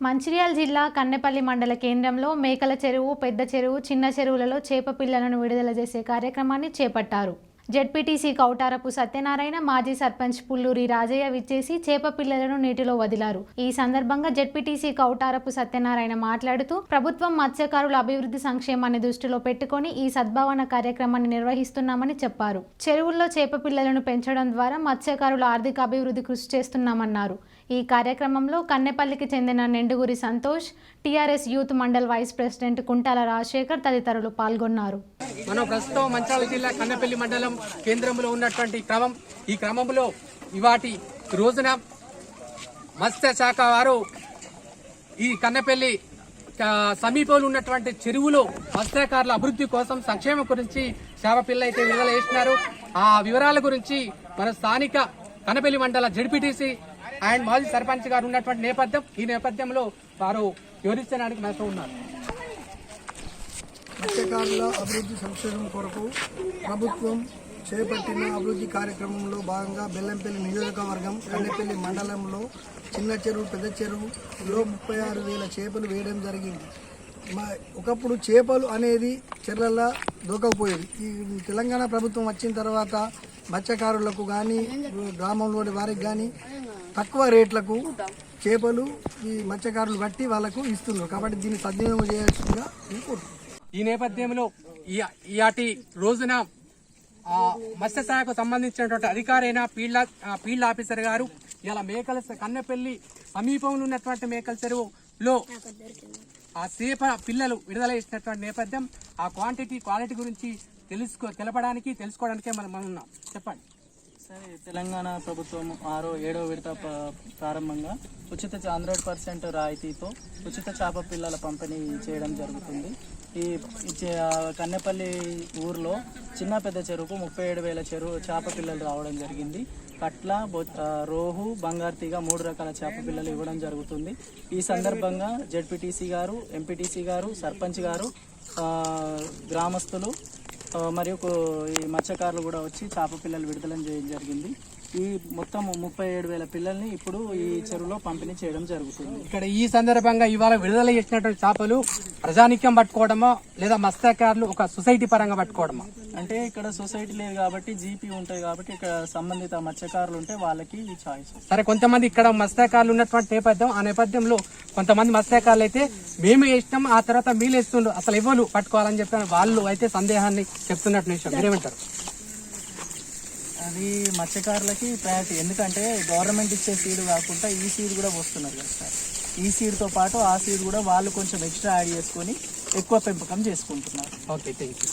మంచిర్యాల జిల్లా కన్నెపల్లి మండల కేంద్రంలో మేకల చెరువు పెద్ద చెరువు చిన్న చెరువులలో చేప పిల్లలను విడుదల చేసే కార్యక్రమాన్ని చేపట్టారు. జెడ్పీటీసీ కౌటారపు సత్యనారాయణ మాజీ సర్పంచ్ పుల్లూరి రాజయ్య విచ్చేసి చేప పిల్లలను నీటిలో వదిలారు. ఈ సందర్భంగా జెడ్పీటీసీ కౌటారపు సత్యనారాయణ మాట్లాడుతూ ప్రభుత్వం మత్స్యకారుల అభివృద్ధి సంక్షేమాన్ని దృష్టిలో పెట్టుకొని ఈ సద్భావన కార్యక్రమాన్ని నిర్వహిస్తున్నామని చెప్పారు. చెరువుల్లో చేప పిల్లలను పెంచడం ద్వారా మత్స్యకారుల ఆర్థిక అభివృద్ధి కృషి చేస్తున్నామన్నారు. ఈ కార్యక్రమంలో కన్నెపల్లికి చెందిన Ninduguri Santosh TRS youth mandal vice president Kuntala Rajasekhar తదితరులు పాల్గొన్నారు. మనం ప్రస్తుతం మంచాల జిల్లా కన్నెపల్లి మండలం కేంద్రంలో ఉన్నటువంటి క్రమం. ఈ క్రమంలో ఇవాటి రోజున మత్స్య శాఖ వారు ఈ కన్నెపల్లి సమీపంలో ఉన్నటువంటి చెరువులో మత్స్యకారుల అభివృద్ధి కోసం సంక్షేమం గురించి చేప అయితే విడుదల చేసినారు ఆ వివరాల గురించి మన స్థానిక కన్నపల్లి మండల జడ్పీటీసీ అండ్ మాజీ సర్పంచ్ గారు ఉన్నటువంటి నేపథ్యం ఈ నేపథ్యంలో వారు వివరించడానికి మనతో ఉన్నారు. మత్స్యకారుల అభివృద్ధి సంక్షేమం కొరకు ప్రభుత్వం చేపట్టిన అభివృద్ధి కార్యక్రమంలో భాగంగా బెల్లంపల్లి నియోజకవర్గం కన్నెపల్లి మండలంలో చిన్న చెరువు పెద్ద చెరువులో ముప్పై ఆరు వేల చేపలు వేయడం జరిగింది. మా ఒకప్పుడు చేపలు అనేది చెర్లల్లో దూకపోయేది ఈ తెలంగాణ ప్రభుత్వం వచ్చిన తర్వాత మత్స్యకారులకు కానీ గ్రామంలోని వారికి కానీ తక్కువ రేట్లకు చేపలు ఈ మత్స్యకారులు బట్టి వాళ్ళకు ఇస్తున్నారు. కాబట్టి దీన్ని సద్వినియోగం చేయాల్సిందిగా ఈ నేపథ్యంలో ఈ ఇయాటి రోజున ఆ, మత్స్యశాఖకు సంబంధించినటువంటి అధికారైన ఫీల్డ్ ఫీల్డ్ ఆఫీసర్ గారు ఇలా మేకల కన్నెపల్లి సమీపంలో ఉన్నటువంటి మేకల చెరువులో ఆ చేప పిల్లలు విడుదల చేసినటువంటి నేపథ్యం ఆ క్వాంటిటీ క్వాలిటీ గురించి తెలుసుకో తెలపడానికి తెలుసుకోవడానికే మనం మనం ఉన్నాం. చెప్పండి. సరే తెలంగాణ ప్రభుత్వం ఆరో ఏడో విడత ప్రారంభంగా ఉచిత హండ్రెడ్ పర్సెంట్ రాయితీతో ఉచిత చేప పిల్లల పంపిణీ చేయడం జరుగుతుంది. ఈ కన్నెపల్లి ఊర్లో చిన్న పెద్ద చెరువుకు ముప్పై ఏడు వేల చెరువు చేప పిల్లలు రావడం జరిగింది. కట్ల బొ- రోహు బంగారు మూడు రకాల చేప పిల్లలు ఇవ్వడం జరుగుతుంది. ఈ సందర్భంగా జెడ్పీటీసీ గారు ఎంపీటీసీ గారు సర్పంచ్ గారు గ్రామస్తులు మరియు ఒక ఈ మత్స్యకారులు కూడా వచ్చి చేప పిల్లలు విడుదల చేయడం జరిగింది. ఈ మొత్తం ముప్పై ఏడు వేల పిల్లల్ని ఇప్పుడు ఈ చెరువులో పంపిణీ చేయడం జరుగుతుంది. ఇక్కడ ఈ సందర్భంగా ఇవాళ విడుదల చేసినటువంటి చేపలు ప్రజానిక్యం పట్టుకోవడమా లేదా మత్స్యకారులు ఒక సొసైటీ పరంగా పట్టుకోవడమా? అంటే ఇక్కడ సొసైటీ లేదు కాబట్టి జీపీ ఉంటుంది కాబట్టి ఇక్కడ సంబంధిత మత్స్యకారులు ఉంటే వాళ్ళకి ఈ చాయిస్ సరే కొంతమంది ఇక్కడ మత్స్యకారులు ఉన్నటువంటి నేపథ్యం ఆ నేపథ్యంలో కొంతమంది మత్స్యకారులు అయితే మేము వేసినాం ఆ తర్వాత మీరు వేస్తుండ్రు అసలు ఎవరు పట్టుకోవాలని చెప్పి వాళ్ళు అయితే సందేహాన్ని చెప్తున్నట్టు విషయం మీరేమంటారు? అది మత్స్యకారులకి ప్రయారిటీ ఎందుకంటే గవర్నమెంట్ ఇచ్చే సీడ్ కాకుండా ఈ సీడ్ కూడా వస్తున్నారు కదా సార్. ఈ సీడ్తో పాటు ఆ సీడ్ కూడా వాళ్ళు కొంచెం ఎక్స్ట్రా యాడ్ చేసుకొని ఎక్కువ పెంపకం చేసుకుంటున్నారు. Okay thank you